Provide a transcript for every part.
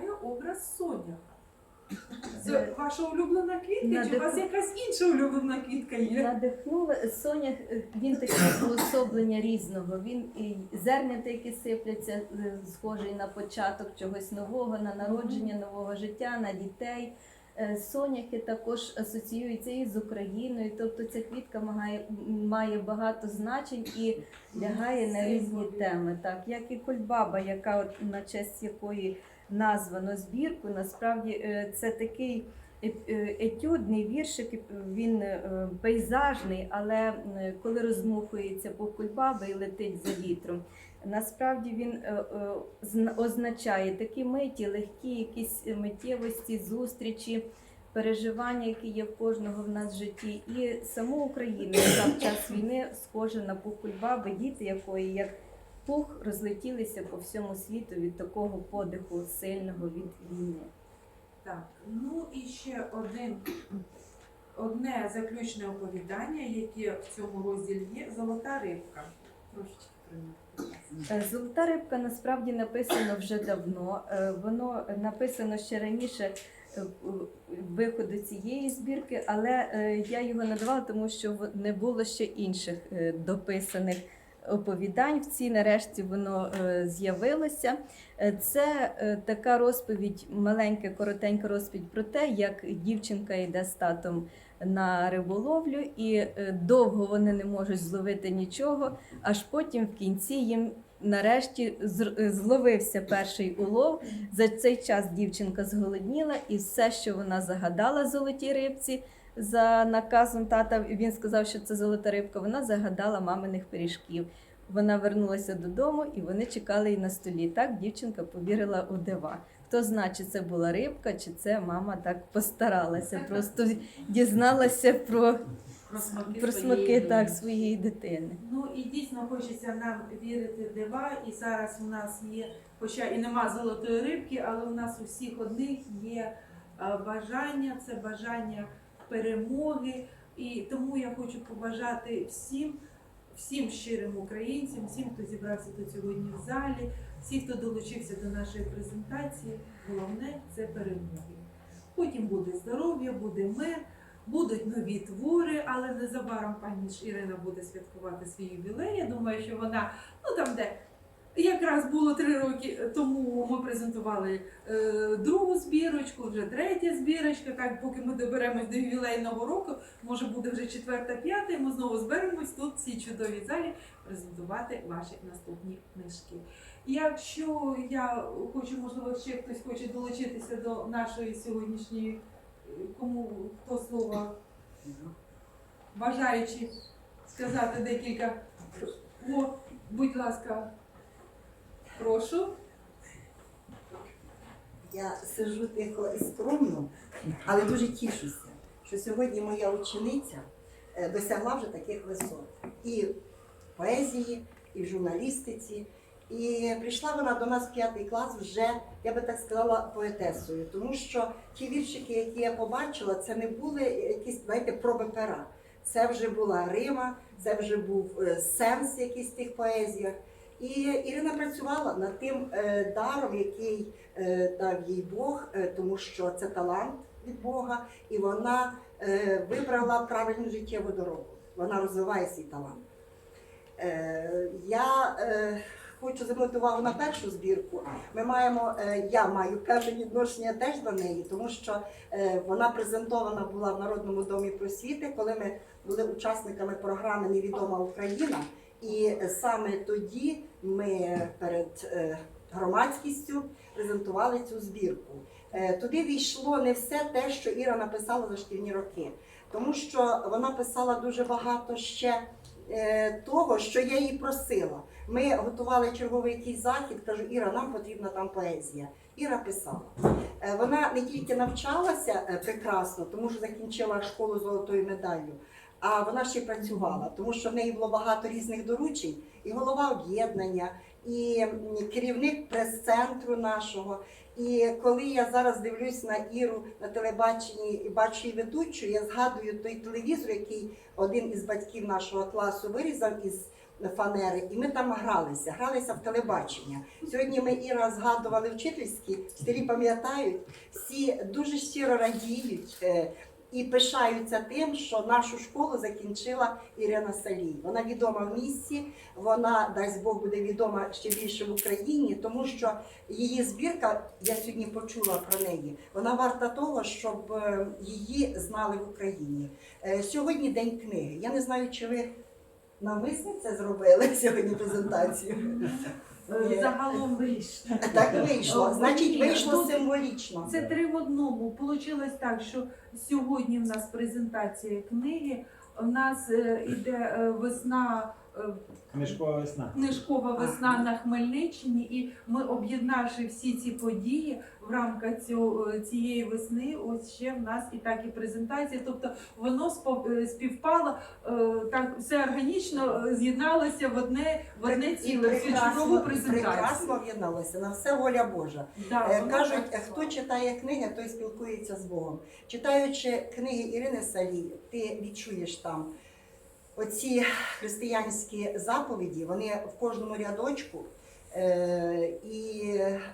має образ соняха. Це ваша улюблена квітка, чи у вас якась інша улюблена квітка є? Надихнула Соня, е, він таке уособлення різного. Він і зернята, які сипляться, е, схожий на початок чогось нового, на народження нового життя, на дітей. Е, Соняхи також асоціюються і з Україною, тобто ця квітка має, має багато значень і лягає на різні теми. Так, як і кольбаба, яка на честь якої названо збірку, насправді е, це такий е- е, етюдний віршик, він пейзажний, але коли роздмухується по кульбаби і летить за вітром. Насправді він зна- означає такі миті, легкі якісь миттєвості, зустрічі, переживання, які є в кожного в нас в житті, і саму Україну, яка в час війни схожа на пух кульбаби, діти якої як пух розлетілися по всьому світу від такого подиху сильного від війни. Так, ну і ще один, одне заключне оповідання, яке в цьому розділі є Золота рибка. Трошечки. Е, Золота рибка насправді написано вже давно. Е, Воно написано ще раніше е, виходу цієї збірки, але я його надавала, тому що не було ще інших дописаних оповідань. В цій нарешті воно е, з'явилося. Е, Це е, така розповідь, маленька, коротенька розповідь про те, як дівчинка йде з татом на риболовлю, і довго вони не можуть зловити нічого аж потім в кінці їм нарешті зловився перший улов. За цей час дівчинка зголодніла, і все, що вона загадала золотій рибці за наказом тата, він сказав, що це золота рибка. Вона загадала маминих пиріжків. Вона вернулася додому, і вони чекали її на столі. Так дівчинка повірила у дива. Хто знає, чи це була рибка, чи це мама так постаралася, просто дізналася про, Про смаки про своєї так, своєї дитини. Ну і дійсно хочеться нам вірити в дива. І зараз у нас є, хоча і нема золотої рибки, але у нас у всіх одних є е, бажання, це бажання перемоги. І тому я хочу побажати всім, всім щирим українцям, всім, хто зібрався тут сьогодні в залі, всі, хто долучився до нашої презентації. Головне це перемоги. Потім буде здоров'я, буде мир. Будуть нові твори, але незабаром пані ж Ірина буде святкувати свій ювілей. Я думаю, що вона, ну там де якраз було три роки тому, ми презентували е, другу збірочку, вже третя збірочка. Так, поки ми доберемось до ювілейного року, може буде вже четверта, п'ята, і ми знову зберемось тут в цій чудовій залі презентувати ваші наступні книжки. Якщо я хочу, можливо, ще хтось хоче долучитися до нашої сьогоднішньої кому хто слово бажаючи сказати декілька. О, будь ласка, прошу. Я сижу тихо і скромно, але дуже тішуся, що сьогодні моя учениця е, досягла вже таких висот. І в поезії, і в журналістиці. І прийшла вона до нас в п'ятий клас вже, я би так сказала, поетесою, тому що ті віршики, які я побачила, це не були якісь, знаєте, проби пера. Це вже була Рима, це вже був е, сенс якийсь в тих поезіях. І Ірина працювала над тим е, даром, який е, дав їй Бог, е, тому що це талант від Бога, і вона вибрала правильну життєву дорогу. Вона розвиває свій талант. Я хочу звернути увагу на першу збірку. Ми маємо, я маю певне відношення теж до неї, тому що вона презентована була в Народному домі просвіти, коли ми були учасниками програми Невідома Україна. І саме тоді ми перед е, громадськістю презентували цю збірку. Е, Туди війшло не все те, що Іра написала за шкільні роки, тому що вона писала дуже багато ще е, того, що я її просила. Ми готували черговий якийсь захід, кажу, Іра, нам потрібна там поезія. Іра писала. Вона не тільки навчалася прекрасно, тому що закінчила школу золотою медаллю, а вона ще працювала, тому що в неї було багато різних доручень, і голова об'єднання, і керівник прес-центру нашого. І коли я зараз дивлюсь на Іру на телебаченні і бачу її ведучу, я згадую той телевізор, який один із батьків нашого класу вирізав із фанери, і ми там гралися, гралися в телебачення. Сьогодні ми Іра згадували вчительські, вчителі пам'ятають, всі дуже щиро радіють. І пишаються тим, що нашу школу закінчила Ірина Салій. Вона відома в місті, вона, дасть Бог, буде відома ще більше в Україні, тому що її збірка, я сьогодні почула про неї, вона варта того, щоб е, її знали в Україні. Е, Сьогодні день книги. Я не знаю, чи ви навмисно це зробили сьогодні презентацію. Е, Загалом вийшло. Так вийшло. Значить, вийшло символічно. Це три в одному. Получилось так, що сьогодні в нас презентація книги. У нас е, іде е, весна, Книжкова весна. книжкова весна на Хмельниччині, і ми, об'єднавши всі ці події в рамках цього, цієї весни, ось ще в нас і так і презентація. Тобто воно е, співпало е, так, все органічно е, з'єдналося в одне в одне ціле, цю чудову прекрасно, презентацію. прекрасно об'єдналося. На все воля Божа. Да, Е, Кажуть, хто читає книги, той спілкується з Богом. Читаючи книги Ірини Салі, ти відчуєш там оці християнські заповіді, вони в кожному рядочку. е, І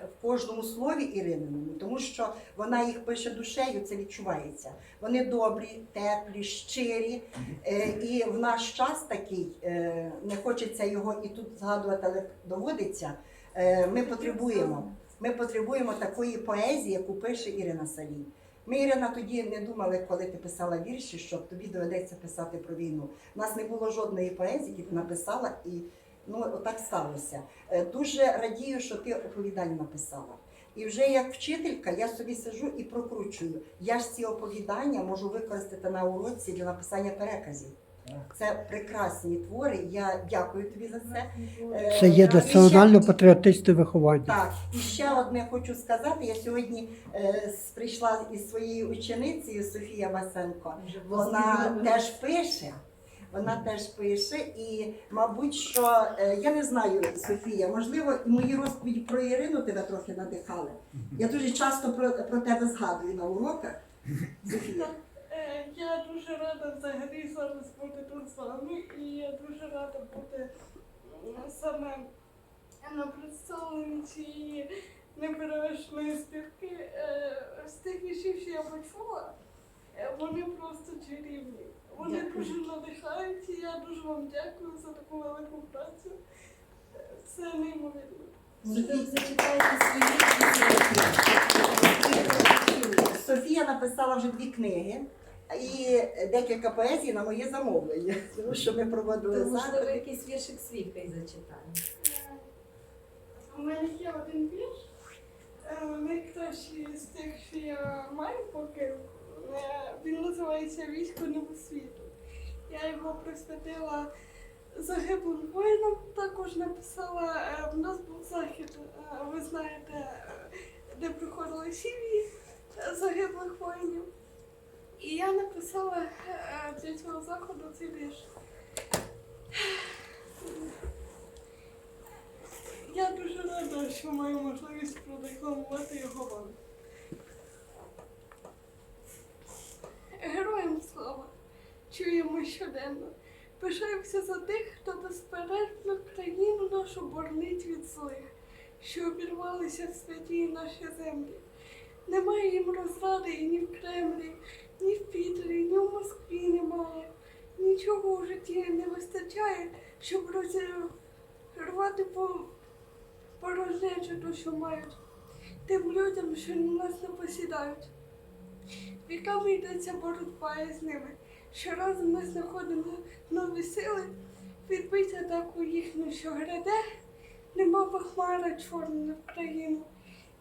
в кожному слові Ірининому, тому що вона їх пише душею, це відчувається. Вони добрі, теплі, щирі. Е, І в наш час такий, е, не хочеться його і тут згадувати, але доводиться. Ми потребуємо. Ми потребуємо такої поезії, яку пише Ірина Салій. Ми, Ірина, тоді не думали, коли ти писала вірші, що тобі доведеться писати про війну. У нас не було жодної поезії, яку ти написала, і ну отак сталося. Е, Дуже радію, що ти оповідання написала. І вже як вчителька я собі сижу і прокручую. Я ж ці оповідання можу використати на уроці для написання переказів. Це прекрасні твори. Я дякую тобі за це. Е, Це є національно-патріотичне виховання. так, і ще одне хочу сказати. Я сьогодні е, прийшла із своєю ученицею Софія Васенко. Вона теж пише. Вона теж пише, і мабуть, що е, я не знаю, Софія, можливо, і мої розповіді про Ірину тебе трохи надихали. Я дуже часто про, про тебе згадую на уроках. Софія. Е, Я дуже рада взагалі зараз бути тут з вами, і я дуже рада бути саме на представленні цієї неперевершеної співки. Е, З тих віршів, що я почула, е, вони просто чарівні. Вони Дякую. дуже надихають, і я дуже вам дякую за таку велику працю. Е, Це неймовірно. Можливо, зачитаєте Софія написала вже дві книги і декілька поезій на моє замовлення, тому що ми проводили То, можливо, заходи. якийсь віршик свідка і зачитає. Е, У мене є один вірш. е, Найкращий з тих, що я маю поки. Е, Він називається Військо небосвіту. Я його присвятила загиблим воїнам. Також написала, е, в нас був захід, е, ви знаєте, е, де приходили сім'ї е, загиблих воїнів. І я написала для цього заходу цей вірш. Я дуже рада, що маю можливість продекламувати його вам. Героям слава! Чуємо щоденно. Пишаємося за тих, хто безперервно країну нашу боронить від злих, що обірвалися в святі наші землі. Немає їм розради і ні в Кремлі, ні в Пітері, ні в Москві немає. Нічого у житті не вистачає, щоб розірвати по порожнечу душу мають тим людям, що на нас не посідають. Віками йдеться боротьба із ними. Щоразу ми знаходимо нові сили, відбити атаку їхню, що гряде, нема хмара чорна на країну.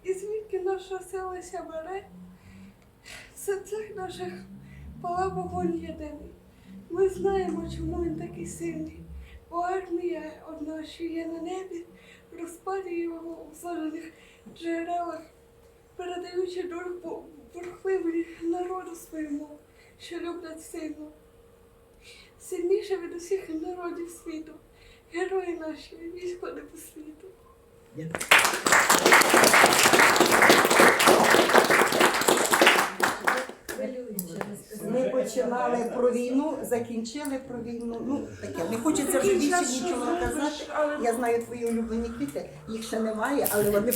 І звідки наша сила ся бере, в серцях наших пала вогонь єдиний. Ми знаємо, чому він такий сильний, бо армія одна, що є на небі, розпалює його у зоряних джерелах, передаючи бу- бурхливий народу своєму, що люблять сильно. Сильніше від усіх народів світу, герої наші, військові по світу. Хвилююче, ви Ми сказали. Починали про війну, закінчили про війну. Ну таке, не хочеться вже більше нічого казати. Я знаю твої улюблені квіти, їх ще немає, але вони